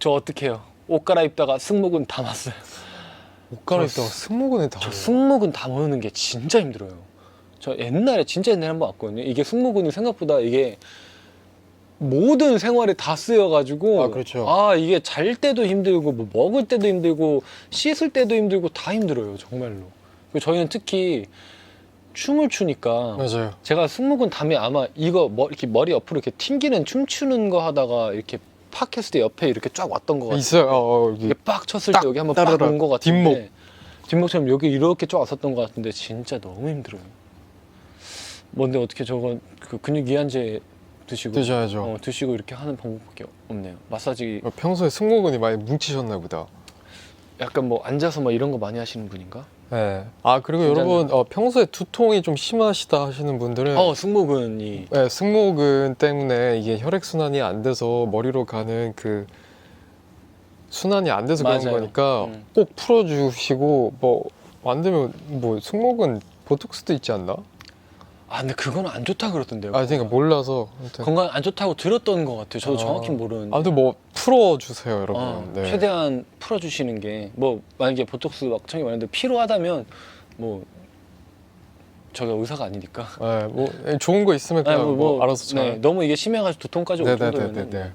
저 어떡해요? 옷 갈아입다가 승모근 다 맞어요. 옷 갈아입다가 승모근에 다. 저 승모근 다 모으는 게 진짜 힘들어요. 저 옛날에 진짜 옛날에 한 번 왔거든요. 이게 승모근이 생각보다 이게 모든 생활에 다 쓰여가지고 아, 그렇죠. 아, 이게 잘 때도 힘들고 뭐 먹을 때도 힘들고 씻을 때도 힘들고 다 힘들어요 정말로. 그리고 저희는 특히 춤을 추니까 맞아요. 제가 승모근 담에 아마 이거 머, 이렇게 머리 옆으로 이렇게 튕기는 춤추는 거 하다가 이렇게 때 옆에 이렇게 쫙 왔던 것 같아요. 있어요. 어, 어, 여기. 이게 빡 쳤을 딱때 여기 한번 따르르. 빡온것 같은데 뒷목. 뒷목처럼 여기 이렇게 쫙 왔었던 것 같은데 진짜 너무 힘들어요. 뭔데 어떻게 저거 그 근육 이완제 드시고 드셔야죠. 어, 드시고 이렇게 하는 방법밖에 없네요. 마사지 어, 평소에 승모근이 많이 뭉치셨나 보다. 약간 뭐 앉아서 뭐 이런 거 많이 하시는 분인가? 네. 아 그리고 진짜는- 여러분 어, 평소에 두통이 좀 심하시다 하시는 분들은 어 승모근이 네, 승모근 때문에 이게 혈액 순환이 안 돼서 머리로 가는 그 순환이 안 돼서 그런 맞아요. 거니까 음. 꼭 풀어주시고 뭐 안 되면 뭐 승모근 보톡스도 있지 않나? 아 근데 그건 안 좋다 그러던데요. 아 제가 몰라서 아무튼 건강 안 좋다고 들었던 것 같아요. 저도 아. 정확히 모르는데. 아무튼 뭐 풀어주세요 여러분. 어, 네. 최대한 풀어주시는 게 뭐 만약에 보톡스 막 청이 많은데 필요하다면 뭐 저가 의사가 아니니까 네, 뭐 좋은 거 있으면 그냥 아니, 뭐, 알아서 잘. 네, 너무 이게 심해가지고 두통까지 올 네네네네. 정도면